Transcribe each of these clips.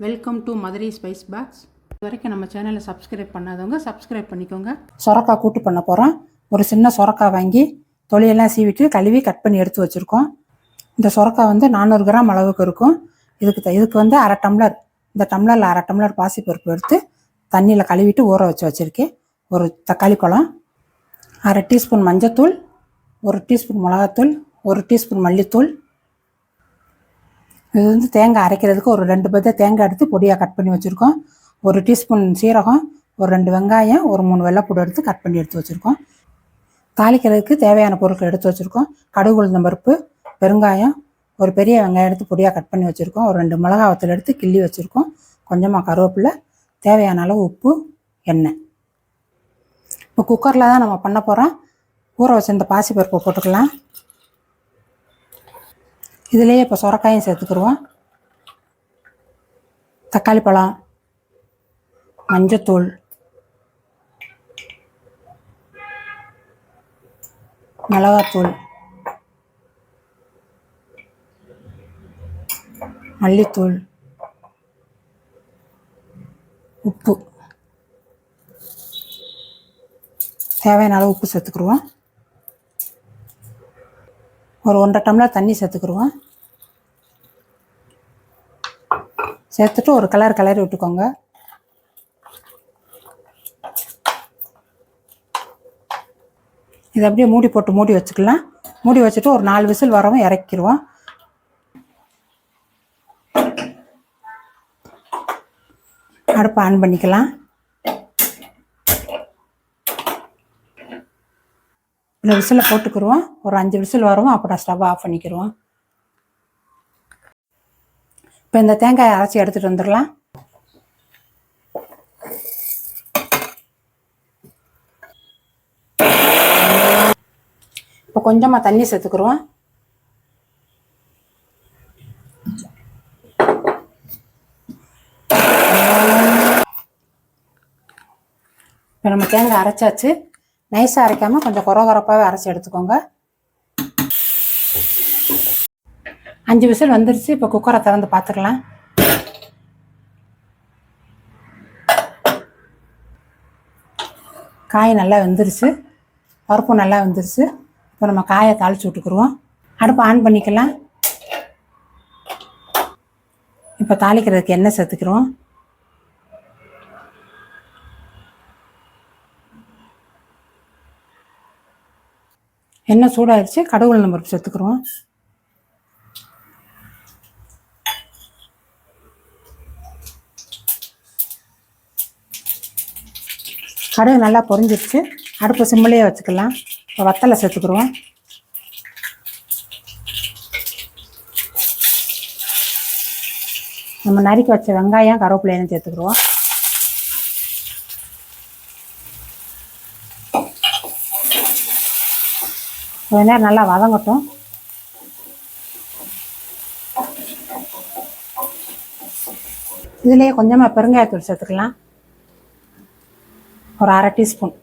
Welcome to Madurai spice box இது வரைக்கும் நம்ம சேனலை சப்ஸ்கிரைப் பண்ணாதவங்க சப்ஸ்கிரைப் பண்ணிக்கோங்க. சொரக்காய் கூட்டு பண்ண போகிறோம் ஒரு சின்ன சொரக்காய் வாங்கி தொலியெல்லாம் சீவிட்டு கழுவி கட் பண்ணி எடுத்து வச்சுருக்கோம். இந்த சொரக்காய் வந்து நானூறு கிராம் அளவுக்கு இருக்கும். இதுக்கு த- இதுக்கு வந்து அரை டம்ளர் இந்த டம்ளரில் அரை டம்ளர் பாசிப்பருப்பு எடுத்து தண்ணியில் கழுவிட்டு ஊற வச்சு வச்சுருக்கேன். ஒரு தக்காளி பழம் அரை டீஸ்பூன் மஞ்சத்தூள் ஒரு டீஸ்பூன் மிளகாத்தூள் ஒரு டீஸ்பூன் மல்லித்தூள் இது வந்து தேங்காய் அரைக்கிறதுக்கு ஒரு ரெண்டு பத்த தேங்காய் எடுத்து பொடியாக கட் பண்ணி வச்சுருக்கோம். ஒரு டீஸ்பூன் சீரகம் ஒரு ரெண்டு வெங்காயம் ஒரு மூணு வெள்ளைப்பூடு எடுத்து கட் பண்ணி எடுத்து வச்சுருக்கோம். தாளிக்கிறதுக்கு தேவையான பொருட்கள் எடுத்து வச்சுருக்கோம். கடுகு உளுந்த பருப்பு பெருங்காயம் ஒரு பெரிய வெங்காயம் எடுத்து பொடியாக கட் பண்ணி வச்சுருக்கோம். ஒரு ரெண்டு மிளகா வத்தல் எடுத்து கிள்ளி வச்சுருக்கோம். கொஞ்சமாக கருவேப்பிலை தேவையான அளவு உப்பு எண்ணெய். இப்போ குக்கரில் தான் நம்ம பண்ண போகிறோம் ஊற வச்சிருந்த பாசிப்பருப்பை போட்டுக்கலாம். இதுலேயே இப்போ சுரக்காயும் சேர்த்துக்கிடுவோம் தக்காளி பழம் மஞ்சத்தூள் மிளகாத்தூள் மல்லித்தூள் உப்பு. தேவையான அளவு உப்பு சேர்த்துக்குருவோம். ஒரு ஒன்றரை டம்ளர் தண்ணி சேர்த்துக்குருவோம். சேர்த்துட்டு ஒரு கலர் கலரி விட்டுக்கோங்க. இதை அப்படியே மூடி போட்டு மூடி வச்சுக்கலாம். மூடி வச்சுட்டு ஒரு நாலு விசில் வரவும் இறக்கிடுவோம் அடுப்பை ஆன் பண்ணிக்கலாம். இந்த விசிலை போட்டுக்கிருவோம். ஒரு அஞ்சு விசில் வரவும் அப்புறம் ஸ்டவ் ஆஃப் பண்ணிக்கிடுவோம் இப்போ இந்த தேங்காயை அரைச்சி எடுத்துகிட்டு வந்துடலாம். இப்போ கொஞ்சமாக தண்ணி சேர்த்துக்குருவோம். இப்போ நம்ம தேங்காய் அரைச்சாச்சு. நைஸாக அரைக்காமல் கொஞ்சம் குறை குறைப்பாகவே அரைச்சி எடுத்துக்கோங்க. அஞ்சு விசில் வந்துருச்சு இப்போ குக்கரை திறந்து பார்த்துக்கலாம் காய் நல்லா வெந்துருச்சு. பருப்பும் நல்லா வெந்துருச்சு. இப்போ நம்ம காயை தாளிச்சு விட்டுக்குருவோம். அடுப்பு ஆன் பண்ணிக்கலாம். இப்போ தாளிக்கிறதுக்கு எண்ணெய் சேர்த்துக்கிறோம் எண்ணெய் சூடாயிருச்சு கடவுள் நம்பர் சேர்த்துக்கிறோம் கடுகு நல்லா பொரிஞ்சிருச்சு. அடுப்பு சிம்மிலேயே வச்சுக்கலாம். இப்போ வத்தலை சேர்த்துக்குருவோம் நம்ம நறுக்கி வச்ச வெங்காயம் கருவேப்பிலையும் சேர்த்துக்குருவோம் கொஞ்ச நேரம் நல்லா வதங்கட்டும். இதுலேயே கொஞ்சமாக பெருங்காயத்தூள் சேர்த்துக்கலாம். ஒரு அரை டீஸ்பூன்.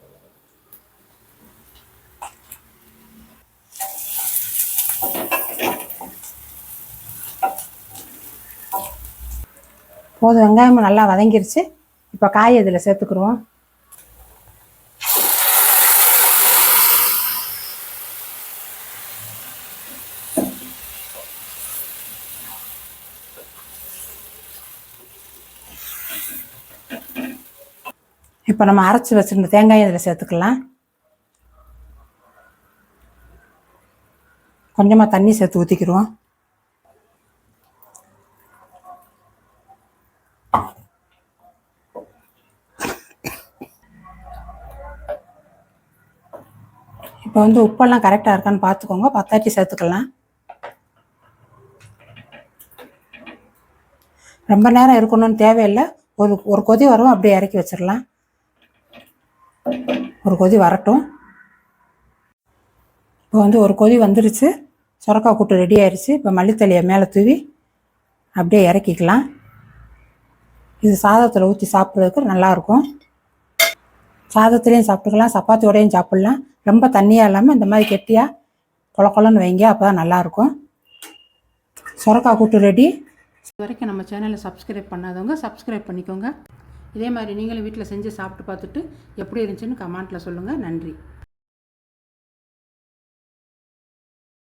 போதும் வெங்காயமும் நல்லா வதங்கிருச்சு. இப்போ காய் இதில் சேர்த்துக்குருவோம். இப்போ நம்ம அரைச்சி வச்சிருந்த தேங்காயை இதில் சேர்த்துக்கலாம். கொஞ்சமாக தண்ணி சேர்த்து ஊற்றிக்கிடுவோம் இப்போ வந்து உப்பெல்லாம் கரெக்டாக இருக்கான்னு பார்த்துக்கோங்க. பத்தாட்டி சேர்த்துக்கலாம். ரொம்ப நேரம் இருக்கணும்னு தேவையில்லை. ஒரு ஒரு கொதி வரும் அப்படியே இறக்கி வச்சிடலாம். ஒரு கொதி வரட்டும். இப்போ வந்து ஒரு கொதி வந்துருச்சு. சுரக்காய் கூட்டு ரெடி ஆயிடுச்சு இப்போ மல்லித்தலையை மேலே தூவி அப்படியே இறக்கிக்கலாம். இது சாதத்தில் ஊற்றி சாப்பிட்றதுக்கு நல்லாயிருக்கும் சாதத்துலேயும் சாப்பிட்டுக்கலாம். சப்பாத்தியோடையும் சாப்பிட்லாம். ரொம்ப தண்ணியாக இல்லாமல் இந்த மாதிரி கெட்டியாக கொல கொலன்னு வைங்க அப்போ தான் நல்லாயிருக்கும் சுரக்காய் கூட்டு ரெடி. இது வரைக்கும் நம்ம சேனலை சப்ஸ்கிரைப் பண்ணாதவங்க சப்ஸ்கிரைப் பண்ணிக்கோங்க. இதே மாதிரி நீங்களும் வீட்டில் செஞ்சு சாப்பிட்டு பார்த்துட்டு எப்படி இருந்துச்சுன்னு கமெண்ட்டில் சொல்லுங்கள். நன்றி.